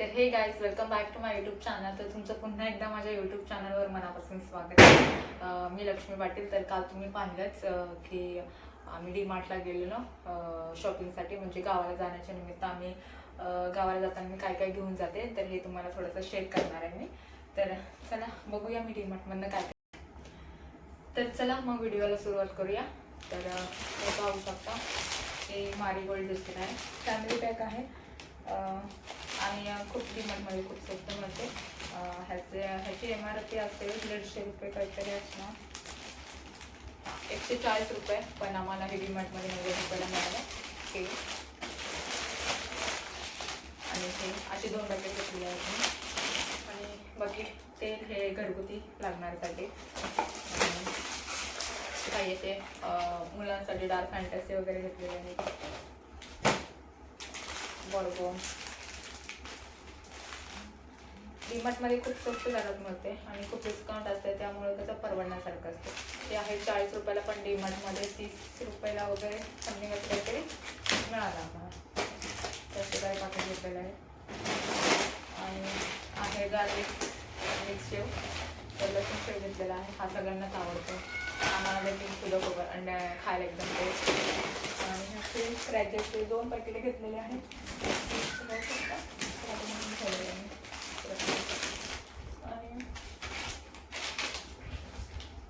तर hey guys welcome back to my YouTube channel तर तुमचं पुन्हा एकदा माझ्या युट्यूब चॅनलवर मनापासून स्वागत आहे. मी लक्ष्मी पाटील. तर काल तुम्ही पाहिलंच की आम्ही डी मार्टला गेलेलो शॉपिंगसाठी म्हणजे गावाला जाण्याच्या निमित्त आम्ही गावाला जाताना मी काय काय घेऊन जाते तर हे तुम्हाला थोडंसं शेअर करणार आहे मी. तर चला बघूया मी डी मार्टमधनं काय तर चला मग व्हिडिओला सुरुवात करूया. तर हे पाहू शकता हे मारीगोल्ड बिस्किट आहे. फॅमिली पॅक आहे. आणि खूप डिमांडमध्ये खूप स्वस्त मिळते ह्याचे ह्याची एम आर पी असेल दीडशे रुपये काहीतरी असणार. एकशे चाळीस रुपये पण आम्हाला हे डीमार्टमध्ये नव्वद रुपयाला मिळालं. हे. आणि हे असे दोन पॅकेट घेतलेले आहेत आणि बाकी तेल हे घरगुती लागण्यासाठी काही येते मुलांसाठी डार्क फॅन्टसी वगैरे घेतलेले आहेत. बरोबर डीमार्टमध्ये खूप स्वस्त दरात मिळते आणि खूप डिस्काउंट असते त्यामुळे त्याचं परवडण्यासारखं असतं. ते आहे चाळीस रुपयाला पण डीमार्टमध्ये तीस रुपयाला वगैरे समथिंग असं काहीतरी मिळालं आम्हाला. तसं काय पाकिट घेतलेलं आहे आणि आहे गार्लिक मिक्स शेव. तर लसूण शेव घेतलेला आहे. हा सगळ्यांनाच आवडतो. आम्हाला देखील फुलं वगैरे अंड्या खायला एकदम टेस्ट आणि ह्याचे क्रॅचेसचे दोन पॅकेट घेतलेले आहेत बघू शकता. त्यामध्ये ठेवलेले आहे. आणि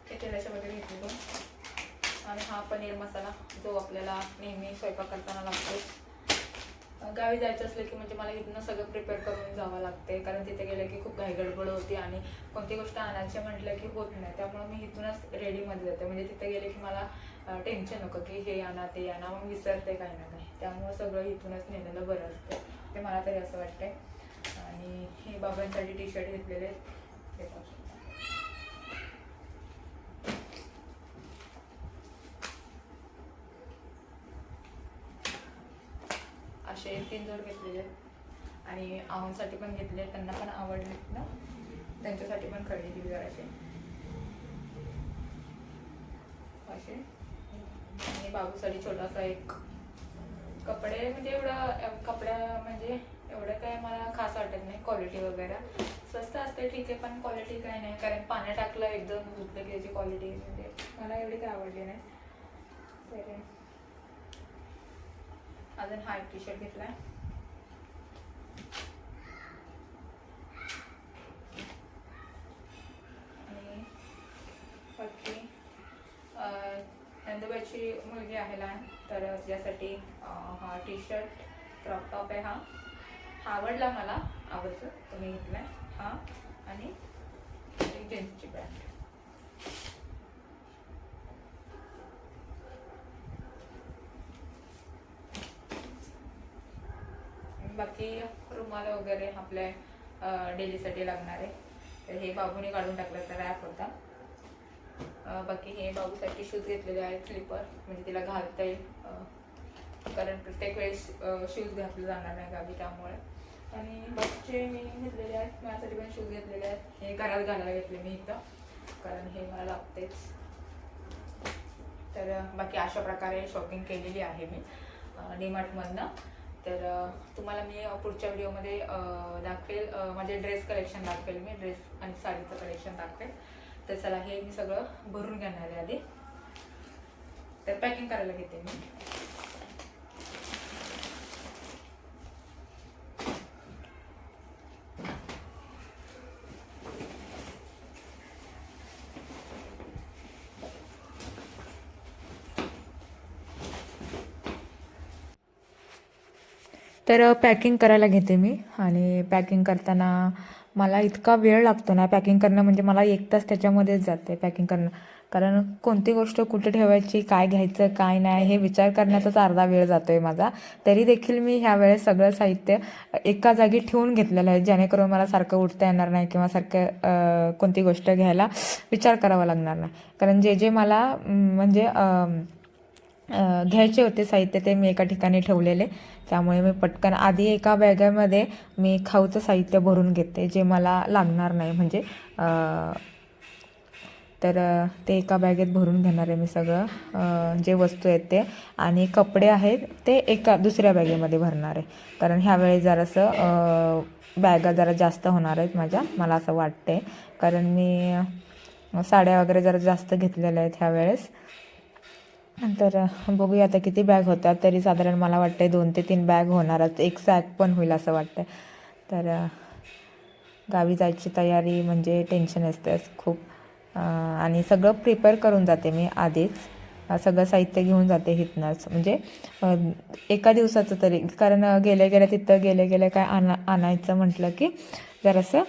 हे तेलाचे वगैरे आणि हा पनीर मसाला जो आपल्याला नेहमी स्वयंपाक करताना लागतो. गावी जायचं असलं की म्हणजे मला इथनं सगळं प्रिपेअर करून जावं लागते कारण तिथे गेलं की खूप घाई गडबड होती आणि कोणती गोष्ट आणायची म्हटलं की होत नाही. त्यामुळे मी इथूनच रेडीमध्ये जाते. म्हणजे तिथे गेले की मला टेन्शन नको की हे आणा ते आणा. मग विसरते काही ना काही त्यामुळं सगळं इथूनच नेलेलं बरं असतं. ते मला तरी असं वाटतंय. आणि हे बाबांसाठी टी शर्ट घेतलेले आहेत हे पाहू शकता. असे तीन जोड घेतलेले आहेत. आणि आव्हानसाठी पण घेतले त्यांना पण आवडले ना. त्यांच्यासाठी पण खरेदी दिली जराशी असे. आणि बाबूसाठी छोटासा एक कपडे म्हणजे एवढं कपड्या म्हणजे एवढं काय मला खास वाटत नाही क्वालिटी वगैरे. स्वस्त असते ठीक आहे पण क्वालिटी काय नाही. कारण पाण्यात टाकलं एकदम धुतलं की त्याची क्वालिटी म्हणजे मला एवढी काय आवडली नाही. तरी अजून हा एक टी शर्ट घेतलाय. आणि नंदुबाईची मुलगी आहे लहान तर त्यासाठी हा टी शर्ट क्रॉप टॉप आहे हा. हा आवडला मला आवडतो तुम्ही घेतला घेतलाय हा. आणि जीन्सची पॅन्ट बाकी रुमाल वगैरे आपल्या डेलीसाठी लागणार आहे. तर हे बाबूने काढून टाकलं रॅप होता. बाकी हे बाबूसाठी शूज घेतलेले आहेत स्लीपर म्हणजे तिला घालता येईल कारण प्रत्येक वेळेस शूज घातले जाणार नाही गावी त्यामुळे. आणि बाकीचे मी घेतलेले आहेत माझ्यासाठी पण शूज घेतलेले आहेत. हे घरात घालायला घेतले मी इथं कारण हे मला लागतेच. तर बाकी अशा प्रकारे शॉपिंग केलेली आहे मी डीमार्टमधनं तर तुम्हाला मी पुढच्या व्हिडिओमध्ये दाखवेल माझे ड्रेस कलेक्शन दाखवेल मी ड्रेस आणि साडीचं कलेक्शन दाखवेल. तर चला हे मी सगळं भरून घेणार आहे आधी. तर पॅकिंग करायला घेते मी. तर पॅकिंग करायला घेते मी. आणि पॅकिंग करताना मला इतका वेळ लागतो ना पॅकिंग करणं म्हणजे मला एक तास त्याच्यामध्येच जाते पॅकिंग करणं. कारण कोणती गोष्ट कुठे ठेवायची काय घ्यायचं काय नाही हे विचार करण्याचाच अर्धा वेळ जातो आहे माझा. तरी देखील मी ह्या वेळेस सगळं साहित्य एका जागी ठेवून घेतलेलं आहे जेणेकरून मला सारखं उठता येणार नाही किंवा सारखं कोणती गोष्ट घ्यायला विचार करावा लागणार नाही. कारण जे जे मला म्हणजे घ्यायचे होते साहित्य ते मी एका ठिकाणी ठेवलेले. त्यामुळे मी पटकन आधी एका बॅगामध्ये मी खाऊचं साहित्य भरून घेते जे मला लागणार नाही. म्हणजे तर ते एका बॅगेत भरून घेणार आहे मी सगळं. जे वस्तू आहेत ते आणि कपडे आहेत ते एका दुसऱ्या बॅगेमध्ये भरणार आहे. कारण ह्यावेळी जरासं बॅगा जरा जास्त होणार आहेत माझ्या मला असं वाटते कारण मी साड्या वगैरे जरा जास्त घेतलेल्या आहेत ह्यावेळेस. तर बघूया आता किती बॅग होतात. तरी साधारण मला वाटते दोन ते तीन बॅग होणारच. एक सॅक पण होईल असं वाटतं तर गावी जायची तयारी म्हणजे टेन्शन असतेच खूप. आणि सगळं प्रिपेअर करून जाते मी आधीच. सगळं साहित्य घेऊन जाते इथनंच म्हणजे एका दिवसाचं तरी. कारण गेले गेल्या गेल्या तिथं गेल्या गेल्या काय आणा आणायचं म्हटलं की जरासं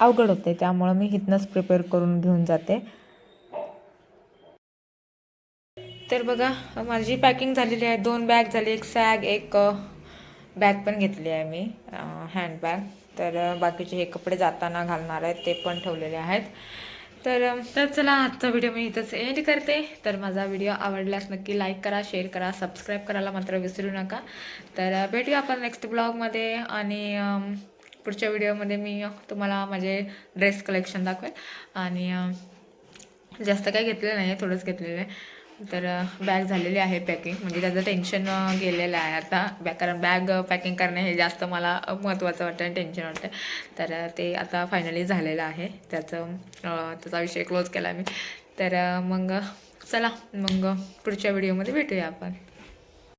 अवघड होते त्यामुळं मी इथनंच प्रिपेअर करून घेऊन जाते. तर बघा माझी पॅकिंग झालेली आहे. दोन बॅग झाली एक सॅग एक बॅग पण घेतली आहे मी हँडबॅग तर बाकीचे हे कपडे जाताना घालणार आहेत ते पण ठेवलेले आहेत. तर तर चला आजचा व्हिडिओ मी इथंच एंड करते. तर माझा व्हिडिओ आवडल्यास नक्की लाईक करा शेअर करा सबस्क्राईब करायला मात्र विसरू नका. तर भेटूया आपण नेक्स्ट ब्लॉगमध्ये आणि पुढच्या व्हिडिओमध्ये मी तुम्हाला माझे ड्रेस कलेक्शन दाखवेल आणि जास्त काही घेतलेलं नाही आहे थोडंच घेतलेलं आहे. तर बॅग झालेली आहे पॅकिंग. म्हणजे त्याचं टेन्शन गेलेलं आहे आता. बॅग कारण बॅग पॅकिंग करणे हे जास्त मला महत्त्वाचं वाटतं आणि टेन्शन वाटतं. तर ते आता फायनली झालेलं आहे. त्याचं त्याचा विषय क्लोज केला मी. तर मग चला. मग पुढच्या व्हिडिओमध्ये भेटूया आपण.